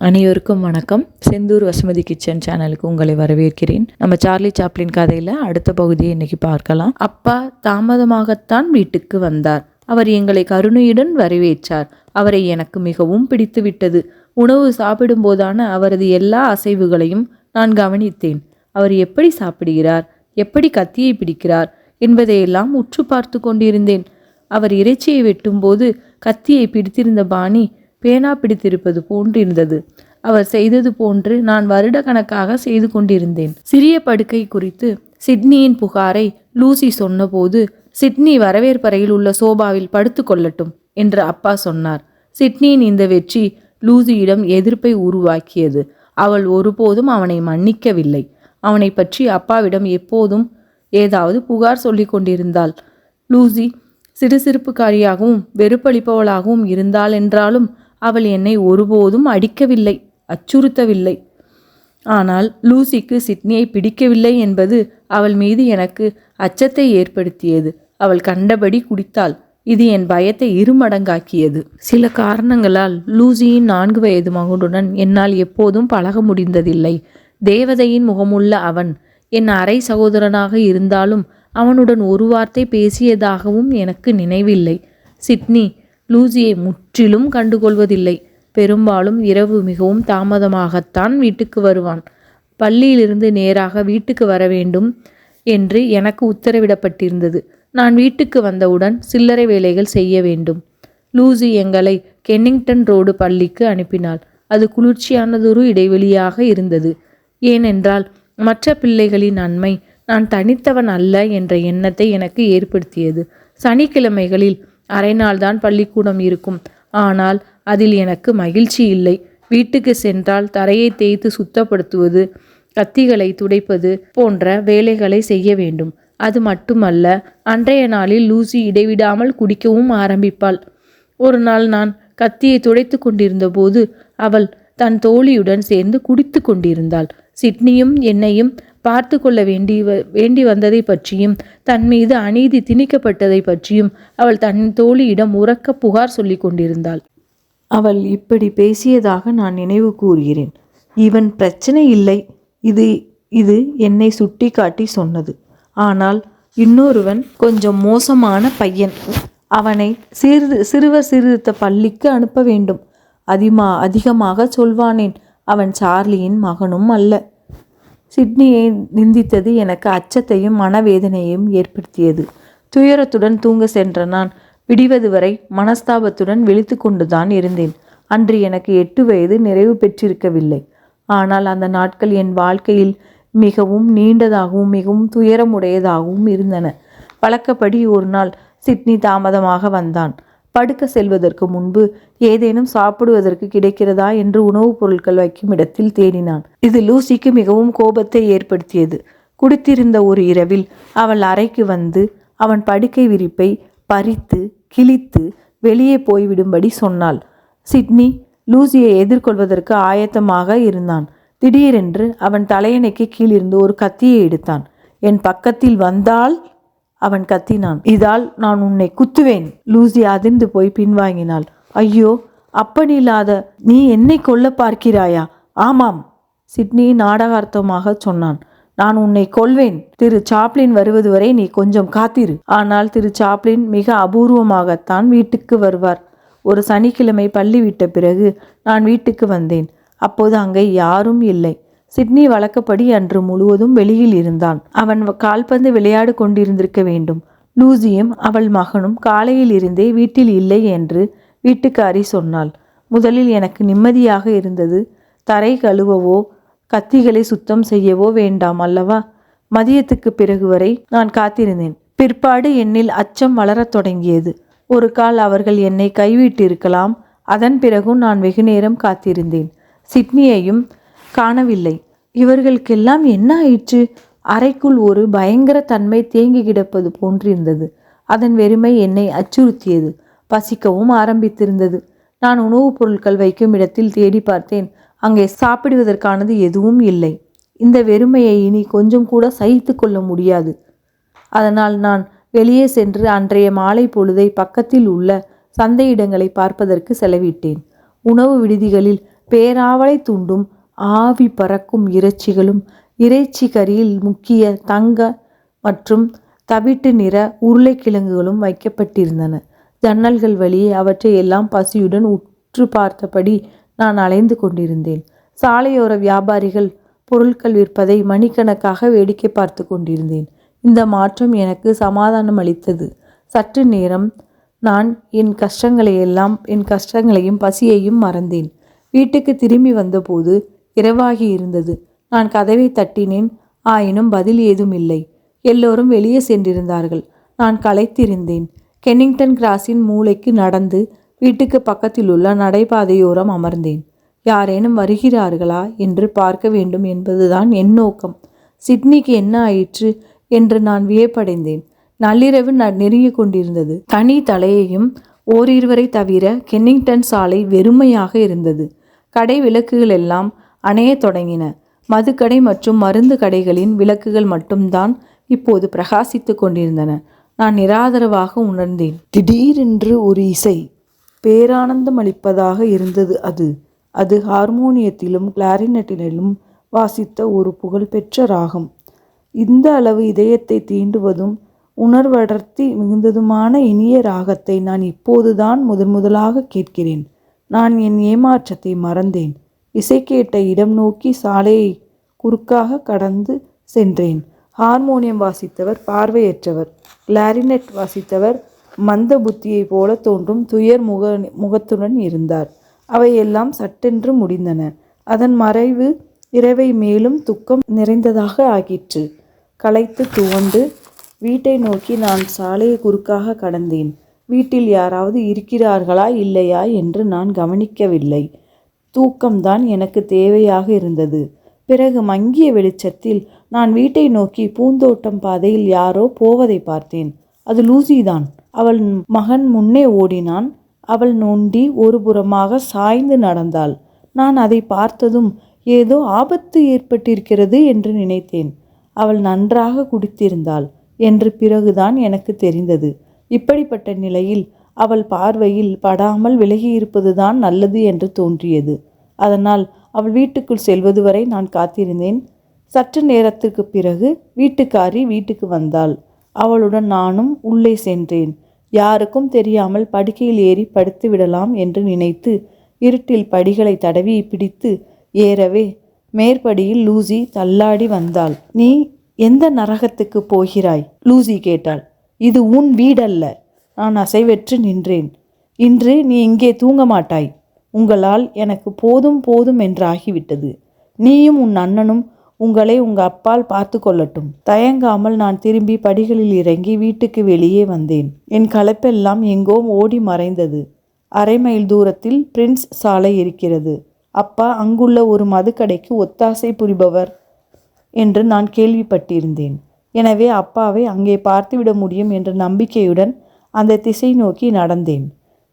அனைவருக்கும் வணக்கம். செந்தூர் வசுமதி கிச்சன் சேனலுக்கு உங்களை வரவேற்கிறேன். நம்ம சார்லி சாப்ளின் கதையில் அடுத்த பகுதியை இன்னைக்கு பார்க்கலாம். அப்பா தாமதமாகத்தான் வீட்டுக்கு வந்தார். அவர் எங்களை கருணையுடன் வரவேற்றார். அவரை எனக்கு மிகவும் பிடித்து விட்டது உணவு சாப்பிடும்போதான அவரது எல்லா அசைவுகளையும் நான் கவனித்தேன். அவர் எப்படி சாப்பிடுகிறார்? எப்படி கத்தியை பிடிக்கிறார்? என்பதையெல்லாம் உற்று பார்த்து கொண்டிருந்தேன். அவர் இறைச்சியை வெட்டும்போது கத்தியை பிடித்திருந்த பாணி பேனா பிடித்திருப்பது போன்று இருந்தது அவர் செய்தது போன்று நான் வருடக்கணக்காக செய்து கொண்டிருந்தேன். சிறிய படுக்கை குறித்து சிட்னியின் புகாரை லூசி சொன்னபோது சிட்னி வரவேற்பறையில் உள்ள சோபாவில் படுத்து கொள்ளட்டும் என்று அப்பா சொன்னார். சிட்னியின் இந்த வெற்றி லூசியிடம் எதிர்ப்பை உருவாக்கியது. அவள் ஒருபோதும் அவனை மன்னிக்கவில்லை. அவனை பற்றி அப்பாவிடம் எப்போதும் ஏதாவது புகார் சொல்லிக் கொண்டிருந்தாள். லூசி சிறுசிறுப்புக்காரியாகவும் வெறுப்பளிப்பவளாகவும் இருந்தாள் என்றாலும் அவள் என்னை ஒருபோதும் அடிக்கவில்லை அச்சுறுத்தவில்லை. ஆனால் லூசிக்கு சிட்னியை பிடிக்கவில்லை என்பது அவள் மீது எனக்கு அச்சத்தை ஏற்படுத்தியது. அவள் கண்டபடி குடித்தாள். இது என் பயத்தை இருமடங்காக்கியது. சில காரணங்களால் லூசியின் நான்கு வயது மகனுடன் என்னால் எப்போதும் பழக முடிந்ததில்லை. தேவதையின் முகமுள்ள அவன் என் அரை சகோதரனாக இருந்தாலும் அவனுடன் ஒரு வார்த்தை பேசியதாகவும் எனக்கு நினைவில்லை. சிட்னி லூசியை முற்றிலும் கண்டுகொள்வதில்லை. பெரும்பாலும் இரவு மிகவும் தாமதமாகத்தான் வீட்டுக்கு வருவான். பள்ளியிலிருந்து நேராக வீட்டுக்கு வர வேண்டும் என்று எனக்கு உத்தரவிடப்பட்டிருந்தது. நான் வீட்டுக்கு வந்தவுடன் சில்லறை வேலைகள் செய்ய வேண்டும். லூசி எங்களை கென்னிங்டன் ரோடு பள்ளிக்கு அனுப்பினாள். அது குளிர்ச்சியானதொரு இடைவெளியாக இருந்தது. ஏனென்றால் மற்ற பிள்ளைகளின் நன்மை நான் தனித்தவன் அல்ல என்ற எண்ணத்தை எனக்கு ஏற்படுத்தியது. சனிக்கிழமைகளில் அரை நாள்தான் பள்ளிக்கூடம் இருக்கும். ஆனால் அதில் எனக்கு மகிழ்ச்சி இல்லை. வீட்டுக்கு சென்றால் தரையை தேய்த்து சுத்தப்படுத்துவது கத்திகளை துடைப்பது போன்ற வேலைகளை செய்ய வேண்டும். அது மட்டுமல்ல அன்றைய நாளில் லூசி இடைவிடாமல் குடிக்கவும் ஆரம்பிப்பாள். ஒரு நாள் நான் கத்தியை துடைத்து கொண்டிருந்த போது அவள் தன் தோழியுடன் சேர்ந்து குடித்து கொண்டிருந்தாள். சிட்னியும் என்னையும் பார்த்து கொள்ள வேண்டி வேண்டி வந்ததை பற்றியும் தன் மீது அநீதி திணிக்கப்பட்டதை பற்றியும் அவள் தன் தோழியிடம் உறக்க புகார் சொல்லி கொண்டிருந்தாள். அவள் இப்படி பேசியதாக நான் நினைவு கூறுகிறேன். இவன் பிரச்சனை இல்லை. இது இது என்னை சுட்டி காட்டி சொன்னது. ஆனால் இன்னொருவன் கொஞ்சம் மோசமான பையன். அவனை சிறு சிறுவர் சீர்திருத்த பள்ளிக்கு அனுப்ப வேண்டும். அதிமா அதிகமாக சொல்வானேன். அவன் சார்லியின் மகனும் அல்ல. சிட்னியை நிந்தித்தது எனக்கு அச்சத்தையும் மனவேதனையையும் ஏற்படுத்தியது. துயரத்துடன் தூங்க சென்ற நான் விடிவது வரை மனஸ்தாபத்துடன் விழித்து கொண்டுதான் இருந்தேன். அன்று எனக்கு எட்டு வயது நிறைவு பெற்றிருக்கவில்லை. ஆனால் அந்த நாட்கள் என் வாழ்க்கையில் மிகவும் நீண்டதாகவும் மிகவும் துயரமுடையதாகவும் இருந்தன. வழக்கப்படி ஒரு நாள் சிட்னி தாமதமாக வந்தான். படுக்க செல்வதற்கு முன்பு ஏதேனும் சாப்பிடுவதற்கு கிடைக்கிறதா என்று உணவுப் பொருட்கள் வைக்கும் இடத்தில் தேடினான். இது லூசிக்கு மிகவும் கோபத்தை ஏற்படுத்தியது. குடித்திருந்த ஒரு இரவில் அவள் அறைக்கு வந்து அவன் படுக்கை விரிப்பை பறித்து கிழித்து வெளியே போய்விடும்படி சொன்னாள். சிட்னி லூசியை எதிர்கொள்வதற்கு ஆயத்தமாக இருந்தான். திடீரென்று அவன் தலையணைக்கு கீழிருந்து ஒரு கத்தியை எடுத்தான். என் பக்கத்தில் வந்தால் அவன் கத்தினான். இதால் நான் உன்னை குத்துவேன் லூசி அதிர்ந்து போய் பின்வாங்கினாள். ஐயோ அப்பனில்லாத நீ என்னை கொல்ல பார்க்கிறாயா? ஆமாம் சிட்னி நாடகார்த்தமாக சொன்னான். நான் உன்னை கொல்வேன். திரு சாப்ளின் வருவது வரை நீ கொஞ்சம் காத்திரு. ஆனால் திரு சாப்ளின் மிக அபூர்வமாகத்தான் வீட்டுக்கு வருவார். ஒரு சனிக்கிழமை பள்ளி விட்ட பிறகு நான் வீட்டுக்கு வந்தேன். அப்போது அங்கே யாரும் இல்லை. சிட்னி வழக்கப்படி அன்று முழுவதும் வெளியில் இருந்தான். அவன் கால்பந்து விளையாடு கொண்டிருந்திருக்க வேண்டும். லூசியும் அவள் மகனும் காலையில் இருந்தே வீட்டில் இல்லை என்று வீட்டுக்காரி சொன்னாள். முதலில் எனக்கு நிம்மதியாக இருந்தது. தரை கழுவவோ கத்திகளை சுத்தம் செய்யவோ வேண்டாம் அல்லவா? மதியத்துக்கு பிறகு வரை நான் காத்திருந்தேன். பிற்பாடு என்னில் அச்சம் வளரத் தொடங்கியது. ஒரு கால் அவர்கள் என்னை கைவிட்டிருக்கலாம். அதன் பிறகும் நான் வெகுநேரம் காத்திருந்தேன். சிட்னியையும் காணவில்லை. இவர்களுக்கெல்லாம் என்ன ஆயிற்று? அறைக்குள் ஒரு பயங்கர தன்மை தேங்கி கிடப்பது போன்றிருந்தது. அதன் வெறுமை என்னை அச்சுறுத்தியது. பசிக்கவும் ஆரம்பித்திருந்தது. நான் உணவுப் பொருட்கள் வைக்கும் இடத்தில் தேடி பார்த்தேன். அங்கே சாப்பிடுவதற்கானது எதுவும் இல்லை. இந்த வெறுமையை இனி கொஞ்சம் கூட சகித்து கொள்ள முடியாது. அதனால் நான் வெளியே சென்று அன்றைய மாலை பொழுதை பக்கத்தில் உள்ள சந்தையிடங்களை பார்ப்பதற்கு செலவிட்டேன். உணவு விடுதிகளில் பேராவலை தூண்டும் ஆவி பறக்கும் இறைச்சிகளும் இறைச்சி கறியில் முக்கிய தங்க மற்றும் தவிட்டு நிற உருளைக்கிழங்குகளும் வைக்கப்பட்டிருந்தன. ஜன்னல்கள் வழியே அவற்றை எல்லாம் பசியுடன் உற்று பார்த்தபடி நான் அலைந்து கொண்டிருந்தேன். சாலையோர வியாபாரிகள் பொருட்கள் விற்பதை மணிக்கணக்காக வேடிக்கை பார்த்து கொண்டிருந்தேன். இந்த மாற்றம் எனக்கு சமாதானம் அளித்தது. சற்று நேரம் நான் என் கஷ்டங்களையெல்லாம் என் கஷ்டங்களையும் பசியையும் மறந்தேன். வீட்டுக்கு திரும்பி வந்தபோது இரவாகி இருந்தது. நான் கதவை தட்டினேன். ஆயினும் பதில் ஏதும் இல்லை எல்லோரும் வெளியே சென்றிருந்தார்கள். நான் களைத்திருந்தேன். கென்னிங்டன் கிராஸின் மூளைக்கு நடந்து வீட்டுக்கு பக்கத்தில் உள்ள நடைபாதையோரம் அமர்ந்தேன். யாரேனும் வருகிறார்களா என்று பார்க்க வேண்டும் என்பதுதான் என் நோக்கம். சிட்னிக்கு என்ன ஆயிற்று என்று நான் வியப்படைந்தேன். நள்ளிரவு நெருங்கிக் கொண்டிருந்தது. தனி தலையையும் ஓரிருவரை தவிர கென்னிங்டன் சாலை வெறுமையாக இருந்தது. கடை விளக்குகள் எல்லாம் அணைய தொடங்கின. மதுக்கடை மற்றும் மருந்து கடைகளின் விளக்குகள் மட்டும்தான் இப்போது பிரகாசித்து கொண்டிருந்தன. நான் நிராதரவாக உணர்ந்தேன். திடீரென்று ஒரு இசை பேரானந்தம் அளிப்பதாக இருந்தது அது. அது ஹார்மோனியத்திலும் கிளாரினட்டிலும் வாசித்த ஒரு புகழ்பெற்ற ராகம். இந்த அளவு இதயத்தை தீண்டுவதும் உணர்வடர்த்தி மிகுந்ததுமான இனிய ராகத்தை நான் இப்போதுதான் முதன் முதலாக கேட்கிறேன். நான் என் ஏமாற்றத்தை மறந்தேன். இசை கேட்ட இடம் நோக்கி சாலையை குறுக்காக கடந்து சென்றேன். ஹார்மோனியம் வாசித்தவர் பார்வையற்றவர். கிளாரினெட் வாசித்தவர் மந்த புத்தியைப் போல தோன்றும் துயர் முக முகத்துடன் இருந்தார். அவையெல்லாம் சட்டென்று முடிந்தன. அதன் மறைவு இரவை மேலும் துக்கம் நிறைந்ததாக ஆகிற்று. களைத்து துவண்டு வீட்டை நோக்கி நான் சாலையை குறுக்காக கடந்தேன். வீட்டில் யாராவது இருக்கிறார்களா இல்லையா என்று நான் கவனிக்கவில்லை. தூக்கம்தான் எனக்கு தேவையாக இருந்தது. பிறகு மங்கிய வெளிச்சத்தில் நான் வீட்டை நோக்கி பூந்தோட்டம் பாதையில் யாரோ போவதை பார்த்தேன். அது லூசிதான். அவள் மகன் முன்னே ஓடினான். அவள் நொண்டி ஒரு புறமாக சாய்ந்து நடந்தாள். நான் அதை பார்த்ததும் ஏதோ ஆபத்து ஏற்பட்டிருக்கிறது என்று நினைத்தேன். அவள் நன்றாக குடித்திருந்தாள் என்று பிறகுதான் எனக்கு தெரிந்தது. இப்படிப்பட்ட நிலையில் அவள் பார்வையில் படாமல் விலகியிருப்பதுதான் நல்லது என்று தோன்றியது. அதனால் அவள் வீட்டுக்குள் செல்வது வரை நான் காத்திருந்தேன். சற்று நேரத்துக்கு பிறகு வீட்டுக்காரி வீட்டுக்கு வந்தாள். அவளுடன் நானும் உள்ளே சென்றேன். யாருக்கும் தெரியாமல் படுக்கையில் ஏறி படுத்து விடலாம் என்று நினைத்து இருட்டில் படிகளை தடவி பிடித்து ஏறவே மேற்படியில் லூசி தள்ளாடி வந்தாள். நீ எந்த நரகத்துக்கு போகிறாய்? லூசி கேட்டாள். இது உன் வீடல்ல. நான் அசைவற்று நின்றேன். இன்று நீ இங்கே தூங்க மாட்டாய். உங்களால் எனக்கு போதும் போதும் என்றாகிவிட்டது. நீயும் உன் அண்ணனும் உங்களை உங்க அப்பால் பார்த்து கொள்ளட்டும். தயங்காமல் நான் திரும்பி படிகளில் இறங்கி வீட்டுக்கு வெளியே வந்தேன். என் களைப்பெல்லாம் எங்கோ ஓடி மறைந்தது. அரை மைல் தூரத்தில் பிரின்ஸ் சாலை இருக்கிறது. அப்பா அங்குள்ள ஒரு மதுக்கடைக்கு ஒத்தாசை புரிபவர் என்று நான் கேள்விப்பட்டிருந்தேன். எனவே அப்பாவை அங்கே பார்த்துவிட முடியும் என்ற நம்பிக்கையுடன் அந்த திசை நோக்கி நடந்தேன்.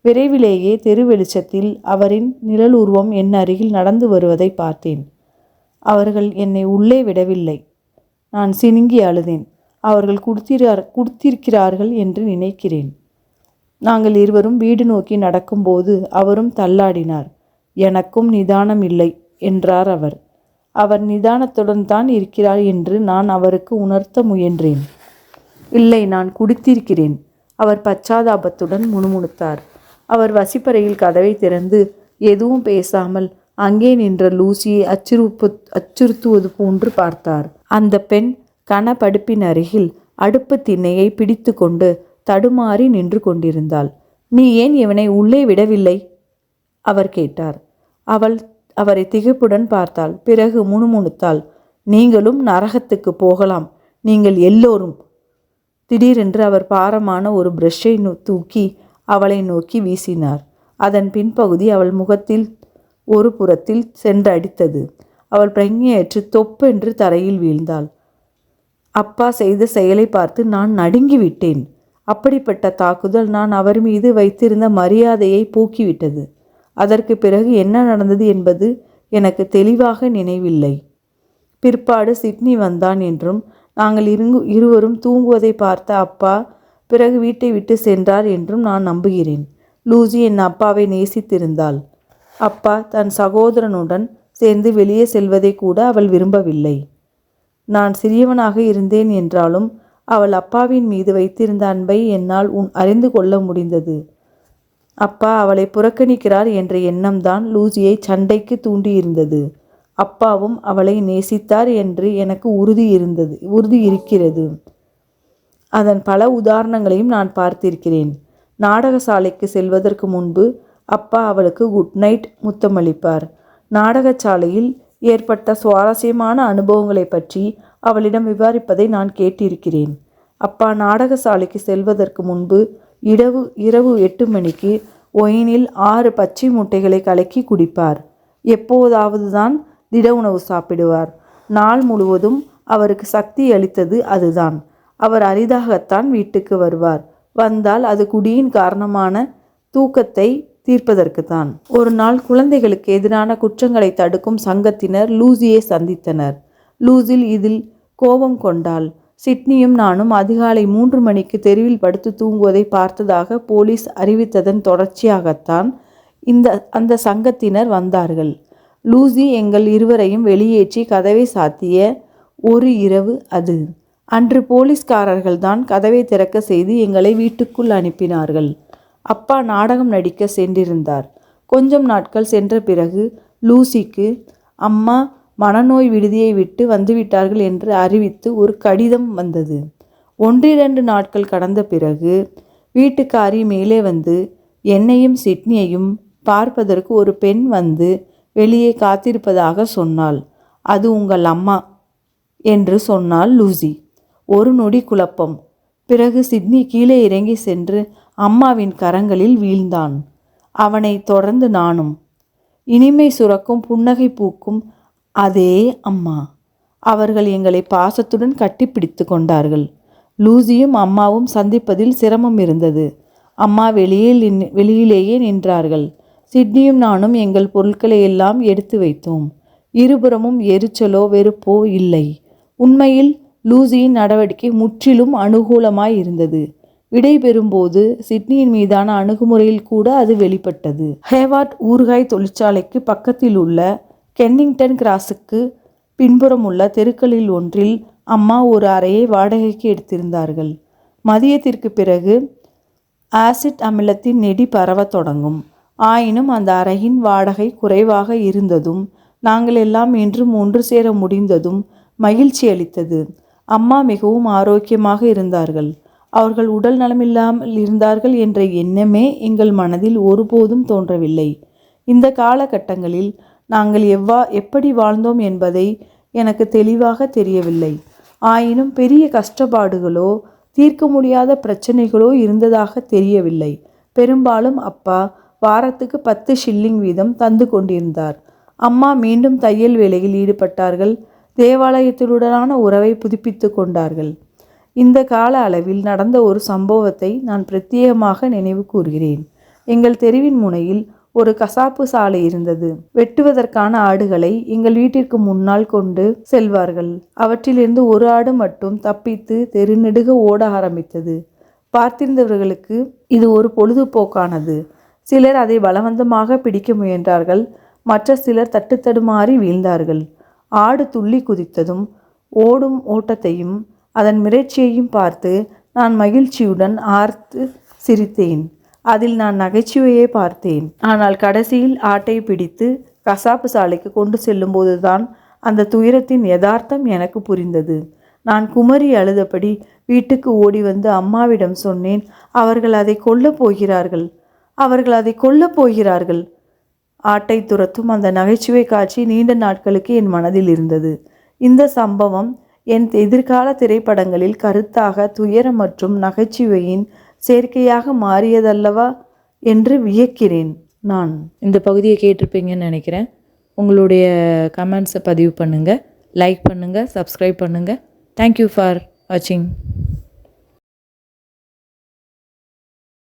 விரைவிலேயே தெரு வெளிச்சத்தில் அவரின் நிழல் உருவம் என் அருகில் நடந்து வருவதை பார்த்தேன். அவர்கள் என்னை உள்ளே விடவில்லை. நான் சினுங்கி அழுதேன். அவர்கள் குடுத்திரார் கொடுத்திருக்கிறார்கள் என்று நினைக்கிறேன். நாங்கள் இருவரும் வீடு நோக்கி நடக்கும்போது அவரும் தள்ளாடினார். எனக்கும் நிதானம் இல்லை என்றார் அவர். அவர் நிதானத்துடன் தான் இருக்கிறார் என்று நான் அவருக்கு உணர்த்த முயன்றேன். இல்லை நான் குடித்திருக்கிறேன். அவர் பச்சாதாபத்துடன் முணுமுணுத்தார். அவர் வசிப்பறையில் கதவை திறந்து எதுவும் பேசாமல் அங்கே நின்ற லூசியை அச்சுறுப்பு அச்சுறுத்துவது போன்று பார்த்தார். அந்த பெண் கனப்படுப்பின் அருகில் அடுப்பு திண்ணையை பிடித்து கொண்டு தடுமாறி நின்று கொண்டிருந்தாள். நீ ஏன் இவனை உள்ளே விடவில்லை? அவர் கேட்டார். அவள் அவரை திகைப்புடன் பார்த்தாள். பிறகு முணுமுணுத்தாள். நீங்களும் நரகத்துக்கு போகலாம். நீங்கள் எல்லோரும். திடீரென்று அவர் பாரமான ஒரு பிரஷ்ஷை தூக்கி அவளை நோக்கி வீசினார். அதன் பின்பகுதி அவள் முகத்தில் ஒரு புறத்தில் சென்றடித்தது அவள் பிரக்ஞையற்று தொப்பென்று தரையில் வீழ்ந்தாள். அப்பா செய்த செயலை பார்த்து நான் நடுங்கிவிட்டேன். அப்படிப்பட்ட தாக்குதல் நான் அவர் மீது வைத்திருந்த மரியாதையை போக்கிவிட்டது. அதற்கு பிறகு என்ன நடந்தது என்பது எனக்கு தெளிவாக நினைவில்லை. பிற்பாடு சிட்னி வந்தான் என்றும் நாங்கள் இருங்கு இருவரும் தூங்குவதை பார்த்த அப்பா பிறகு வீட்டை விட்டு சென்றார் என்றும் நான் நம்புகிறேன். லூசி என் அப்பாவை நேசித்திருந்தாள். அப்பா தன் சகோதரனுடன் சேர்ந்து வெளியே செல்வதை கூட அவள் விரும்பவில்லை. நான் சிறியவனாக இருந்தேன் என்றாலும் அவள் அப்பாவின் மீது வைத்திருந்த அன்பை என்னால் உன் அறிந்து கொள்ள முடிந்தது. அப்பா அவளை புறக்கணிக்கிறார் என்ற எண்ணம்தான் லூசியை சண்டைக்கு தூண்டியிருந்தது. அப்பாவும் அவளை நேசித்தார் என்று எனக்கு உறுதி இருந்தது உறுதி இருக்கிறது. அதன் பல உதாரணங்களையும் நான் பார்த்திருக்கிறேன். நாடகசாலைக்கு செல்வதற்கு முன்பு அப்பா அவளுக்கு குட் நைட் முத்தமளிப்பார். நாடகசாலையில் ஏற்பட்ட சுவாரஸ்யமான அனுபவங்களை பற்றி அவளிடம் விவாரிப்பதை நான் கேட்டிருக்கிறேன். அப்பா நாடகசாலைக்கு செல்வதற்கு முன்பு இடவு இரவு எட்டு மணிக்கு ஒயினில் ஆறு பச்சை முட்டைகளை கலக்கி குடிப்பார். எப்போதாவது தான் திட உணவு சாப்பிடுவார். நாள் முழுவதும் அவருக்கு சக்தி அளித்தது அதுதான். அவர் அரிதாகத்தான் வீட்டுக்கு வருவார். வந்தால் அது குடியின் காரணமான தூக்கத்தை தீர்ப்பதற்குத்தான். ஒரு நாள் குழந்தைகளுக்கு எதிரான குற்றங்களை தடுக்கும் சங்கத்தினர் லூசியை சந்தித்தனர். லூசில் இதில் கோபம் கொண்டாள். சிட்னியும் நானும் அதிகாலை மூன்று மணிக்கு தெருவில் படுத்து தூங்குவதை பார்த்ததாக போலீஸ் அறிவித்ததன் தொடர்ச்சியாகத்தான் இந்த அந்த சங்கத்தினர் வந்தார்கள். லூசி எங்கள் இருவரையும் வெளியேற்றி கதவை சாத்திய ஒரு இரவு அது. அன்று போலீஸ்காரர்கள்தான் கதவை திறக்க செய்து எங்களை வீட்டுக்குள் அனுப்பினார்கள். அப்பா நாடகம் நடிக்க சென்றிருந்தார். கொஞ்சம் நாட்கள் சென்ற பிறகு லூசிக்கு அம்மா மனநோய் விடுதியை விட்டு வந்துவிட்டார்கள் என்று அறிவித்து ஒரு கடிதம் வந்தது. ஒன்றிரண்டு நாட்கள் கடந்த பிறகு வீட்டுக்காரி மேலே வந்து என்னையும் சிட்னியையும் பார்ப்பதற்கு ஒரு பெண் வந்து வெளியே காத்திருப்பதாக சொன்னாள். அது உங்கள் அம்மா என்று சொன்னாள் லூசி. ஒரு நொடி குழப்பம். பிறகு சிட்னி கீழே இறங்கி சென்று அம்மாவின் கரங்களில் வீழ்ந்தான். அவனை தொடர்ந்து நானும். இனிமை சுரக்கும் புன்னகை பூக்கும் அதே அம்மா. அவர்கள் எங்களை பாசத்துடன் கட்டிப்பிடித்து கொண்டார்கள். லூசியும் அம்மாவும் சந்திப்பதில் சிரமம் இருந்தது. அம்மா வெளியில் நின்- வெளியிலேயே நின்றார்கள். சிட்னியும் நானும் எங்கள் பொருட்களை எல்லாம் எடுத்து வைத்தோம். இருபுறமும் எரிச்சலோ வெறுப்போ இல்லை. உண்மையில் லூசியின் நடவடிக்கை முற்றிலும் அனுகூலமாய் இருந்தது. விடைபெறும்போது சிட்னியின் மீதான அணுகுமுறையில் கூட அது வெளிப்பட்டது. ஹேவார்ட் ஊறுகாய் தொழிற்சாலைக்கு பக்கத்தில் உள்ள கென்னிங்டன் கிராஸுக்கு பின்புறம் உள்ள தெருக்களில் ஒன்றில் அம்மா ஒரு அறையை வாடகைக்கு எடுத்திருந்தார்கள். மதியத்திற்கு பிறகு ஆசிட் அமிலத்தின் நெடி பரவத் தொடங்கும். ஆயினும் அந்த அறையின் வாடகை குறைவாக இருந்ததும் நாங்கள் எல்லாம் இன்றும் ஒன்று சேர முடிந்ததும் மகிழ்ச்சி அளித்தது அம்மா மிகவும் ஆரோக்கியமாக இருந்தார்கள். அவர்கள் உடல் நலமில்லாமல் இருந்தார்கள் என்ற எண்ணமே எங்கள் மனதில் ஒருபோதும் தோன்றவில்லை. இந்த காலகட்டங்களில் நாங்கள் எவ்வா எப்படி வாழ்ந்தோம் என்பதை எனக்கு தெளிவாக தெரியவில்லை. ஆயினும் பெரிய கஷ்டப்பாடுகளோ தீர்க்க முடியாத பிரச்சனைகளோ இருந்ததாக தெரியவில்லை. பெரும்பாலும் அப்பா வாரத்துக்கு பத்து ஷில்லிங் வீதம் தந்து கொண்டிருந்தார். அம்மா மீண்டும் தையல் வேலையில் ஈடுபட்டார்கள். தேவாலயத்தினுடனான உறவை புதுப்பித்து கொண்டார்கள். இந்த கால அளவில் நடந்த ஒரு சம்பவத்தை நான் பிரத்யேகமாக நினைவு கூறுகிறேன். எங்கள் தெருவின் முனையில் ஒரு கசாப்பு சாலை இருந்தது. வெட்டுவதற்கான ஆடுகளை எங்கள் வீட்டிற்கு முன்னால் கொண்டு செல்வார்கள். அவற்றிலிருந்து ஒரு ஆடு மட்டும் தப்பித்து தெருநெடுக ஓட ஆரம்பித்தது. பார்த்திருந்தவர்களுக்கு இது ஒரு பொழுதுபோக்கானது. சிலர் அதை பலவந்தமாக பிடிக்க முயன்றார்கள். மற்ற சிலர் தட்டுத்தடுமாறி வீழ்ந்தார்கள். ஆடு துள்ளி குதித்ததும் ஓடும் ஓட்டத்தையும் அதன் மிரட்சியையும் பார்த்து நான் மகிழ்ச்சியுடன் ஆர்த்து சிரித்தேன். அதில் நான் நகைச்சுவையை பார்த்தேன். ஆனால் கடைசியில் ஆட்டை பிடித்து கசாப்பு சாலைக்கு கொண்டு செல்லும்போதுதான் அந்த துயரத்தின் யதார்த்தம் எனக்கு புரிந்தது. நான் குமரி அழுதபடி வீட்டுக்கு ஓடி வந்து அம்மாவிடம் சொன்னேன் அவர்கள் அதை கொல்லப் போகிறார்கள். அவர்கள் அதை கொல்லப் போகிறார்கள். ஆட்டை துரத்தும் அந்த நகைச்சுவை காட்சி நீண்ட நாட்களுக்கு என் மனதில் இருந்தது. இந்த சம்பவம் என் எதிர்கால திரைப்படங்களில் கருத்தாக துயரம் மற்றும் நகைச்சுவையின் சேர்க்கையாக மாறியதல்லவா என்று வியக்கிறேன் நான். இந்த பகுதியை கேட்டிருப்பீங்கன்னு நினைக்கிறேன். உங்களுடைய கமெண்ட்ஸை பதிவு பண்ணுங்கள் லைக் பண்ணுங்கள் சப்ஸ்கிரைப் பண்ணுங்கள் தேங்க்யூ ஃபார் வாட்சிங்